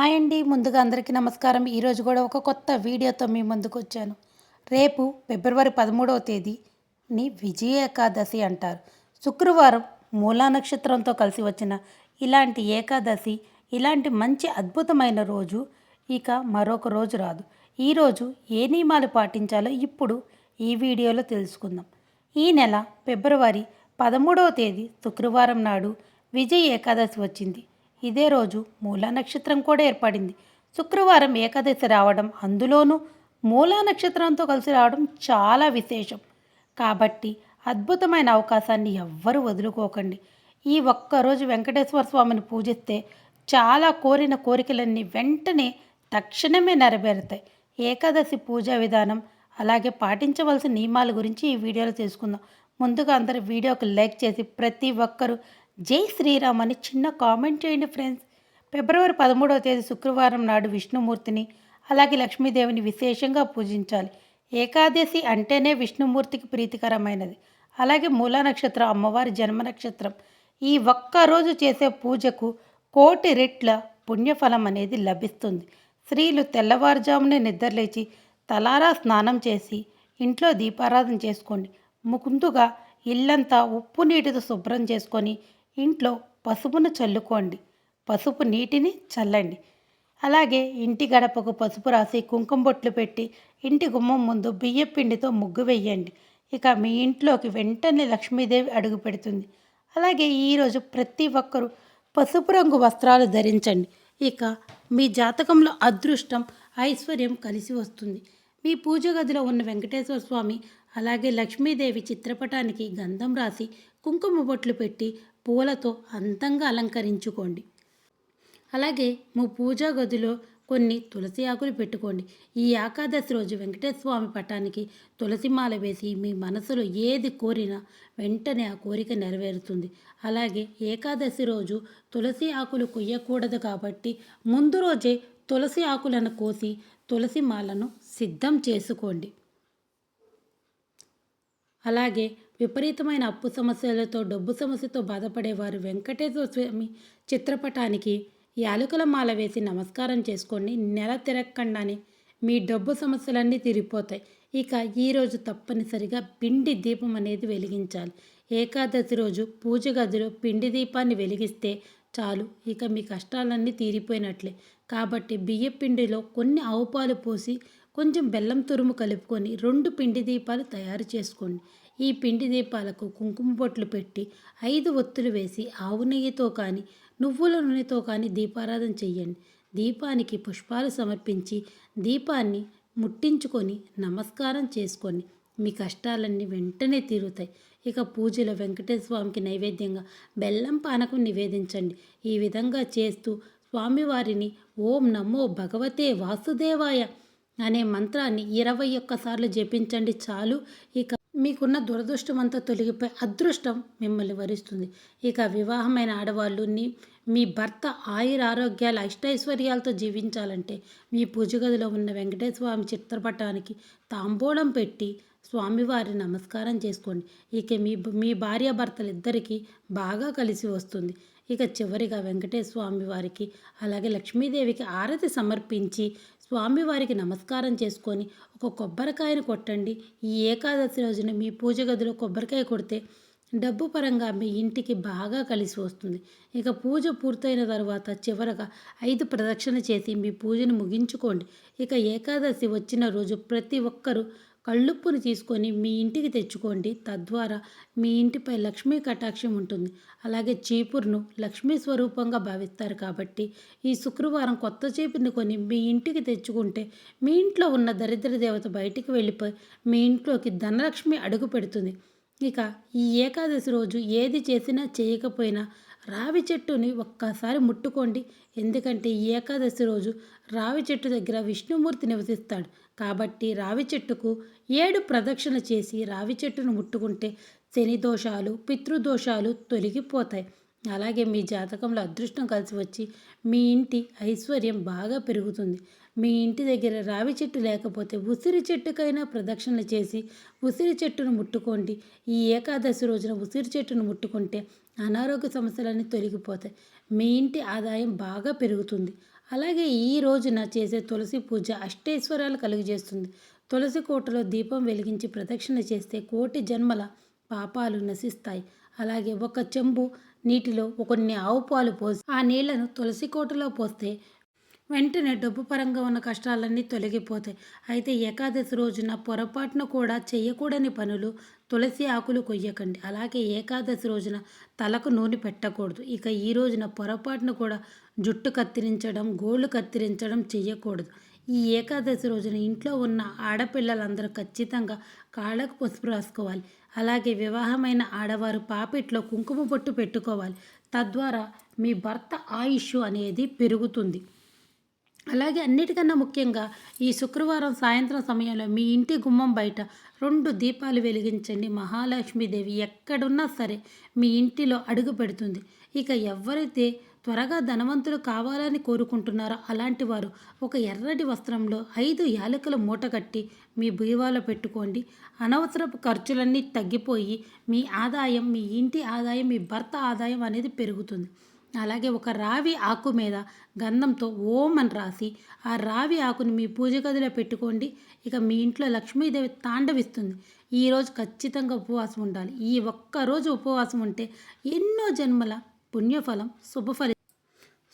Hi అండి. ముందుగా అందరికీ నమస్కారం. ఈరోజు కూడా ఒక కొత్త వీడియోతో మీ ముందుకు వచ్చాను. రేపు ఫిబ్రవరి పదమూడవ తేదీని విజయ ఏకాదశి అంటారు. శుక్రవారం మూలా నక్షత్రంతో కలిసి వచ్చిన ఇలాంటి ఏకాదశి ఇలాంటి మంచి అద్భుతమైన రోజు ఇక మరొక రోజు రాదు. ఈరోజు ఏ నియమాలు పాటించాలో ఇప్పుడు ఈ వీడియోలో తెలుసుకుందాం. ఈ నెల ఫిబ్రవరి పదమూడవ తేదీ శుక్రవారం నాడు విజయ ఏకాదశి వచ్చింది. ఇదే రోజు మూలా నక్షత్రం కూడా ఏర్పడింది. శుక్రవారం ఏకాదశి రావడం అందులోనూ మూలా నక్షత్రంతో కలిసి రావడం చాలా విశేషం. కాబట్టి అద్భుతమైన అవకాశాన్ని ఎవ్వరూ వదులుకోకండి. ఈ ఒక్కరోజు వెంకటేశ్వర స్వామిని పూజిస్తే చాలా కోరిన కోరికలన్నీ వెంటనే తక్షణమే నెరవేరుతాయి. ఏకాదశి పూజా విధానం అలాగే పాటించవలసిన నియమాల గురించి ఈ వీడియోలో తెలుసుకుందాం. ముందుగా అందరూ వీడియోకి లైక్ చేసి ప్రతి ఒక్కరూ జై శ్రీరామ్ అని చిన్న కామెంట్ చేయండి ఫ్రెండ్స్. ఫిబ్రవరి పదమూడవ తేదీ శుక్రవారం నాడు విష్ణుమూర్తిని అలాగే లక్ష్మీదేవిని విశేషంగా పూజించాలి. ఏకాదశి అంటేనే విష్ణుమూర్తికి ప్రీతికరమైనది. అలాగే మూలా నక్షత్రం అమ్మవారి జన్మ నక్షత్రం. ఈ ఒక్క రోజు చేసే పూజకు కోటి రెట్ల పుణ్యఫలం అనేది లభిస్తుంది. స్త్రీలు తెల్లవారుజామునే నిద్రలేచి తలారా స్నానం చేసి ఇంట్లో దీపారాధన చేసుకోండి. ముందుగా ఇల్లంతా ఉప్పు నీటితో శుభ్రం చేసుకొని ఇంట్లో పసుపును చల్లుకోండి. పసుపు నీటిని చల్లండి. అలాగే ఇంటి గడపకు పసుపు రాసి కుంకుమ బొట్లు పెట్టి ఇంటి గుమ్మం ముందు బియ్య పిండితో ముగ్గు వేయండి ఇక మీ ఇంట్లోకి వెంటనే లక్ష్మీదేవి అడుగు పెడుతుంది. అలాగే ఈరోజు ప్రతి ఒక్కరూ పసుపు రంగు వస్త్రాలు ధరించండి. ఇక మీ జాతకంలో అదృష్టం ఐశ్వర్యం కలిసి వస్తుంది. మీ పూజ గదిలో ఉన్న వెంకటేశ్వర స్వామి అలాగే లక్ష్మీదేవి చిత్రపటానికి గంధం రాసి కుంకుమ బొట్లు పెట్టి పూలతో అందంగా అలంకరించుకోండి. అలాగే మీ పూజా గదిలో కొన్ని తులసి ఆకులు పెట్టుకోండి. ఈ ఏకాదశి రోజు వెంకటేశ్వర స్వామి పటానికి తులసి మాల వేసి మీ మనసులో ఏది కోరినా వెంటనే ఆ కోరిక నెరవేరుతుంది. అలాగే ఏకాదశి రోజు తులసి ఆకులు కొయ్యకూడదు కాబట్టి ముందు రోజే తులసి ఆకులను కోసి తులసి మాలను సిద్ధం చేసుకోండి. అలాగే విపరీతమైన అప్పు సమస్యలతో డబ్బు సమస్యతో బాధపడేవారు వెంకటేశ్వర స్వామి చిత్రపటానికి యాలకుల మాల వేసి నమస్కారం చేసుకోండి. నెల తిరగకుండానే మీ డబ్బు సమస్యలన్నీ తీరిపోతాయి. ఇక ఈరోజు తప్పనిసరిగా పిండి దీపం అనేది వెలిగించాలి. ఏకాదశి రోజు పూజ గదిలో పిండి దీపాన్ని వెలిగిస్తే చాలు. ఇక మీ కష్టాలన్నీ తీరిపోయినట్లే. కాబట్టి బియ్య పిండిలో కొన్ని ఆవు పాలు పోసి కొంచెం బెల్లం తురుము కలుపుకొని రెండు పిండి దీపాలు తయారు చేసుకోండి. ఈ పిండి దీపాలకు కుంకుమ బొట్లు పెట్టి ఐదు ఒత్తులు వేసి ఆవు నెయ్యితో కానీ నువ్వుల నూనెతో కానీ దీపారాధన చెయ్యండి. దీపానికి పుష్పాలు సమర్పించి దీపాన్ని ముట్టించుకొని నమస్కారం చేసుకోండి. మీ కష్టాలన్నీ వెంటనే తీరుతాయి. ఇక పూజలో వెంకటేశ్వర స్వామికి నైవేద్యంగా బెల్లం పానకం నివేదించండి. ఈ విధంగా చేస్తూ స్వామివారిని ఓం నమో భగవతే వాసుదేవాయ అనే మంత్రాన్ని ఇరవై ఒక్కసార్లు జపించండి చాలు. ఇక మీకున్న దురదృష్టం అంతా తొలగిపోయి అదృష్టం మిమ్మల్ని వరిస్తుంది. ఇక వివాహమైన ఆడవాళ్ళు మీ భర్త ఆయుర ఆరోగ్యాలు అష్టైశ్వర్యాలతో జీవించాలంటే మీ పూజ గదిలో ఉన్న వెంకటేశ్వర స్వామి చిత్రపటానికి తాంబూలం పెట్టి స్వామివారి నమస్కారం చేసుకోండి. ఇక మీ మీ భార్య భర్తలిద్దరికీ బాగా కలిసి వస్తుంది. ఇక చివరిగా వెంకటేశ్వర స్వామి వారికి అలాగే లక్ష్మీదేవికి ఆరతి సమర్పించి స్వామివారికి నమస్కారం చేసుకొని ఒక కొబ్బరికాయను కొట్టండి. ఈ ఏకాదశి రోజున మీ పూజ గదిలో కొబ్బరికాయ కొడితే డబ్బు పరంగా మీ ఇంటికి బాగా కలిసి వస్తుంది. ఇక పూజ పూర్తయిన తర్వాత చివరగా ఐదు ప్రదక్షిణ చేసి మీ పూజను ముగించుకోండి. ఇక ఏకాదశి వచ్చిన రోజు ప్రతి ఒక్కరూ కళ్ళుప్పును తీసుకొని మీ ఇంటికి తెచ్చుకోండి. తద్వారా మీ ఇంటిపై లక్ష్మీ కటాక్షం ఉంటుంది. అలాగే చీపురును లక్ష్మీ స్వరూపంగా భావిస్తారు కాబట్టి ఈ శుక్రవారం కొత్త చీపురుని కొని మీ ఇంటికి తెచ్చుకుంటే మీ ఇంట్లో ఉన్న దరిద్ర దేవత బయటికి వెళ్ళిపోయి మీ ఇంట్లోకి ధనలక్ష్మి అడుగు పెడుతుంది. ఇక ఈ ఏకాదశి రోజు ఏది చేసినా చేయకపోయినా రావి చెట్టుని ఒక్కసారి ముట్టుకోండి. ఎందుకంటే ఈ ఏకాదశి రోజు రావి చెట్టు దగ్గర విష్ణుమూర్తి నివసిస్తాడు. కాబట్టి రావి చెట్టుకు ఏడు ప్రదక్షిణ చేసి రావి చెట్టును ముట్టుకుంటే శని దోషాలు పితృదోషాలు తొలగిపోతాయి. అలాగే మీ జాతకంలో అదృష్టం కలిసి వచ్చి మీ ఇంటి ఐశ్వర్యం బాగా పెరుగుతుంది. మీ ఇంటి దగ్గర రావి చెట్టు లేకపోతే ఉసిరి చెట్టుకైనా ప్రదక్షిణలు చేసి ఉసిరి చెట్టును ముట్టుకోండి. ఈ ఏకాదశి రోజున ఉసిరి చెట్టును ముట్టుకుంటే అనారోగ్య సమస్యలన్నీ తొలగిపోతాయి. మీ ఇంటి ఆదాయం బాగా పెరుగుతుంది. అలాగే ఈ రోజున చేసే తులసి పూజ అష్టైశ్వర్యాలు కలుగజేస్తుంది. తులసి కోటలో దీపం వెలిగించి ప్రదక్షిణ చేస్తే కోటి జన్మల పాపాలు నశిస్తాయి. అలాగే ఒక చెంబు నీటిలో కొన్ని ఆవు పాలు పోసి ఆ నీళ్ళను తులసి కోటలో పోస్తే వెంటనే డబ్బు పరంగా ఉన్న కష్టాలన్నీ తొలగిపోతాయి. అయితే ఏకాదశి రోజున పొరపాటున కూడా చేయకూడని పనులు తులసి ఆకులు కొయ్యకండి. అలాగే ఏకాదశి రోజున తలకు నూనె పెట్టకూడదు. ఇక ఈ రోజున పొరపాటున కూడా జుట్టు కత్తిరించడం గోళ్ళు కత్తిరించడం చేయకూడదు ఈ ఏకాదశి రోజున ఇంట్లో ఉన్న ఆడపిల్లలందరూ ఖచ్చితంగా కాళ్ళకు పసుపు రాసుకోవాలి. అలాగే వివాహమైన ఆడవారు పాపిట్లో కుంకుమ బొట్టు పెట్టుకోవాలి. తద్వారా మీ భర్త ఆయుష్ అనేది పెరుగుతుంది. అలాగే అన్నిటికన్నా ముఖ్యంగా ఈ శుక్రవారం సాయంత్రం సమయంలో మీ ఇంటి గుమ్మం బయట రెండు దీపాలు వెలిగించండి. మహాలక్ష్మీదేవి ఎక్కడున్నా సరే మీ ఇంటిలో అడుగు పెడుతుంది. ఇక ఎవరైతే త్వరగా ధనవంతులు కావాలని కోరుకుంటున్నారో అలాంటి వారు ఒక ఎర్రటి వస్త్రంలో ఐదు యాలకుల మూట కట్టి మీ బీవాలో పెట్టుకోండి. అనవసరపు ఖర్చులన్నీ తగ్గిపోయి మీ ఆదాయం మీ ఇంటి ఆదాయం మీ భర్త ఆదాయం అనేది పెరుగుతుంది. అలాగే ఒక రావి ఆకు మీద గంధంతో ఓం అని రాసి ఆ రావి ఆకుని మీ పూజ గదిలో పెట్టుకోండి. ఇక మీ ఇంట్లో లక్ష్మీదేవి తాండవిస్తుంది. ఈరోజు ఖచ్చితంగా ఉపవాసం ఉండాలి. ఈ ఒక్కరోజు ఉపవాసం ఉంటే ఎన్నో జన్మల పుణ్యఫలం శుభఫలి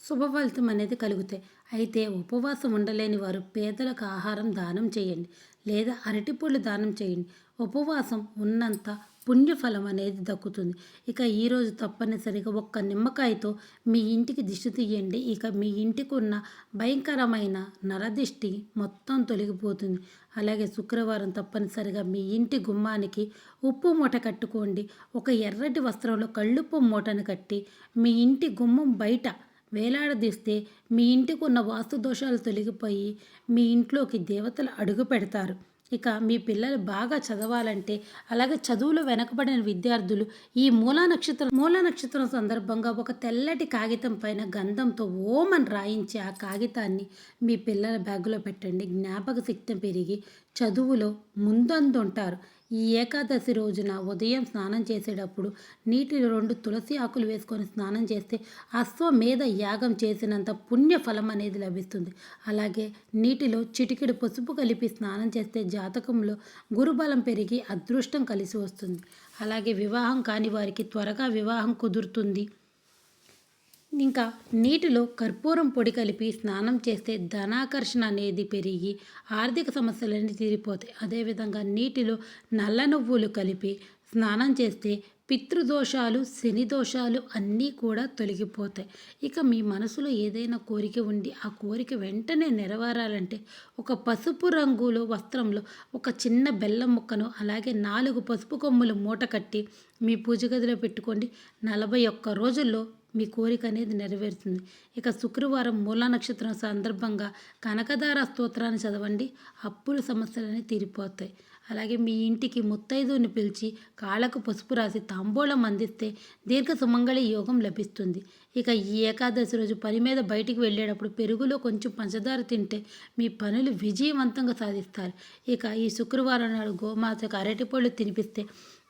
శుభ ఫలితం అనేది కలుగుతాయి. అయితే ఉపవాసం ఉండలేని వారు పేదలకు ఆహారం దానం చేయండి. లేదా అరటిపళ్ళు దానం చేయండి. ఉపవాసం ఉన్నంత పుణ్యఫలం అనేది దక్కుతుంది. ఇక ఈరోజు తప్పనిసరిగా ఒక్క నిమ్మకాయతో మీ ఇంటికి దిష్టి తీయండి. ఇక మీ ఇంటికి ఉన్న భయంకరమైన నరదిష్టి మొత్తం తొలగిపోతుంది. అలాగే శుక్రవారం తప్పనిసరిగా మీ ఇంటి గుమ్మానికి ఉప్పు మూట కట్టుకోండి. ఒక ఎర్రటి వస్త్రంలో కళ్ళుప్పు మూటను కట్టి మీ ఇంటి గుమ్మం బయట వేలాడదీస్తే మీ ఇంటికి ఉన్న వాస్తు దోషాలు తొలగిపోయి మీ ఇంట్లోకి దేవతలు అడుగు పెడతారు. ఇక మీ పిల్లలు బాగా చదవాలంటే అలాగే చదువులో వెనకబడిన విద్యార్థులు ఈ మూలా నక్షత్రం మూలా నక్షత్రం సందర్భంగా ఒక తెల్లటి కాగితం పైన గంధంతో ఓమని రాయించి ఆ కాగితాన్ని మీ పిల్లల బ్యాగులో పెట్టండి. జ్ఞాపక శక్తి పెరిగి చదువులో ముందందుంటారు. ఈ ఏకాదశి రోజున ఉదయం స్నానం చేసేటప్పుడు నీటిలో రెండు తులసి ఆకులు వేసుకొని స్నానం చేస్తే అశ్వమేధ యాగం చేసినంత పుణ్య ఫలం అనేది లభిస్తుంది. అలాగే నీటిలో చిటికెడు పసుపు కలిపి స్నానం చేస్తే జాతకంలో గురుబలం పెరిగి అదృష్టం కలిసి వస్తుంది. అలాగే వివాహం కాని వారికి త్వరగా వివాహం కుదురుతుంది. ఇంకా నీటిలో కర్పూరం పొడి కలిపి స్నానం చేస్తే ధనాకర్షణ అనేది పెరిగి ఆర్థిక సమస్యలన్నీ తీరిపోతాయి. అదేవిధంగా నీటిలో నల్ల నువ్వులు కలిపి స్నానం చేస్తే పితృదోషాలు శని దోషాలు అన్నీ కూడా తొలగిపోతాయి. ఇక మీ మనసులో ఏదైనా కోరిక ఉండి ఆ కోరిక వెంటనే నెరవేరాలంటే ఒక పసుపు రంగులో వస్త్రంలో ఒక చిన్న బెల్లం ముక్కను అలాగే నాలుగు పసుపు కొమ్ములు మూట కట్టి మీ పూజ గదిలో పెట్టుకోండి. నలభై ఒక్క రోజుల్లో మీ కోరిక అనేది నెరవేరుతుంది. ఇక శుక్రవారం మూలా నక్షత్రం సందర్భంగా కనకదార స్తోత్రాన్ని చదవండి. అప్పుల సమస్యలన్నీ తీరిపోతాయి. అలాగే మీ ఇంటికి ముత్తైదుని పిలిచి కాళ్ళకు పసుపు రాసి తాంబూలం అందిస్తే దీర్ఘ సుమంగళి యోగం లభిస్తుంది. ఇక ఈ ఏకాదశి రోజు పని మీద బయటికి వెళ్ళేటప్పుడు పెరుగులో కొంచెం పంచదార తింటే మీ పనులు విజయవంతంగా సాధిస్తారు. ఇక ఈ శుక్రవారం నాడు గోమాతకు అరటిపళ్ళు తినిపిస్తే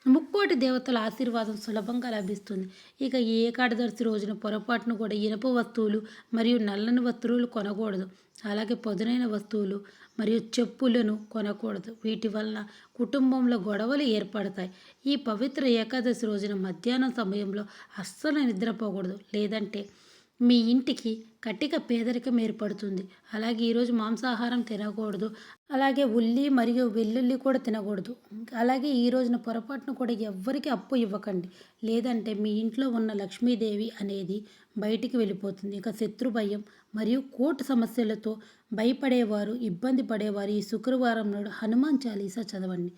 ముక్కోటి దేవతల ఆశీర్వాదం సులభంగా లభిస్తుంది. ఇక ఏకాదశి రోజున పొరపాటును కూడా ఇనప వస్తువులు మరియు నల్లని వస్తువులు కొనకూడదు. అలాగే పదునైన వస్తువులు మరియు చెప్పులను కొనకూడదు. వీటి వలన కుటుంబంలో గొడవలు ఏర్పడతాయి. ఈ పవిత్ర ఏకాదశి రోజున మధ్యాహ్నం సమయంలో అస్సలు నిద్రపోకూడదు. లేదంటే మీ ఇంటికి కట్టిక పేదరికం ఏర్పడుతుంది. అలాగే ఈరోజు మాంసాహారం తినకూడదు. అలాగే ఉల్లి మరియు వెల్లుల్లి కూడా తినకూడదు. అలాగే ఈ రోజున పొరపాటును కూడా ఎవ్వరికి అప్పు ఇవ్వకండి. లేదంటే మీ ఇంట్లో ఉన్న లక్ష్మీదేవి అనేది బయటికి వెళ్ళిపోతుంది. ఇక శత్రు భయం మరియు కోర్టు సమస్యలతో భయపడేవారు ఇబ్బంది పడేవారు ఈ శుక్రవారం నాడు హనుమాన్ చాలీసా చదవండి.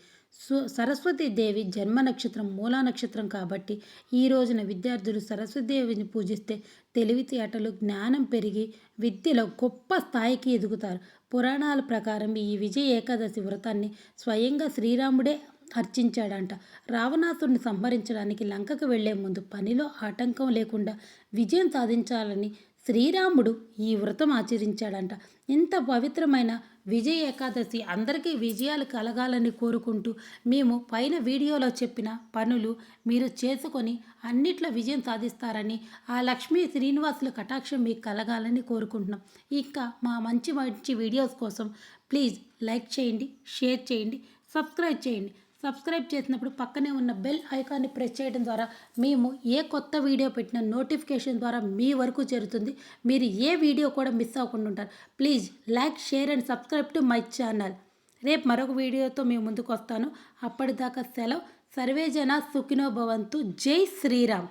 సరస్వతీదేవి జన్మ నక్షత్రం మూలా నక్షత్రం కాబట్టి ఈ రోజున విద్యార్థులు సరస్వతీదేవిని పూజిస్తే తెలివితేటలు జ్ఞానం పెరిగి విద్యలో గొప్ప స్థాయికి ఎదుగుతారు. పురాణాల ప్రకారం ఈ విజయ ఏకాదశి వ్రతాన్ని స్వయంగా శ్రీరాముడే అర్చించాడంట. రావణాసుడిని సంహరించడానికి లంకకు వెళ్ళే ముందు పనిలో ఆటంకం లేకుండా విజయం సాధించాలని శ్రీరాముడు ఈ వ్రతం ఆచరించాడంట. ఇంత పవిత్రమైన విజయ ఏకాదశి అందరికీ విజయాలు కలగాలని కోరుకుంటూ మేము పైన వీడియోలో చెప్పిన పనులు మీరు చేసుకొని అన్నిట్లో విజయం సాధిస్తారని ఆ లక్ష్మీ శ్రీనివాసుల కటాక్షం మీకు కలగాలని కోరుకుంటున్నాం. ఇంకా మా మంచి మంచి వీడియోస్ కోసం ప్లీజ్ లైక్ చేయండి షేర్ చేయండి సబ్స్క్రైబ్ చేయండి. సబ్స్క్రైబ్ చేసినప్పుడు పక్కనే ఉన్న బెల్ ఐకాన్ని ప్రెస్ చేయడం ద్వారా మేము ఏ కొత్త వీడియో పెట్టిన నోటిఫికేషన్ ద్వారా మీ వరకు చేరుతుంది. మీరు ఏ వీడియో కూడా మిస్ అవ్వకుండా ఉంటారు. Please like share and subscribe to my channel. రేపు మరొక వీడియోతో మేము ముందుకు వస్తాను. అప్పటిదాకా సెలవు. సర్వేజన సుఖినో భవంతు. జై శ్రీరామ్.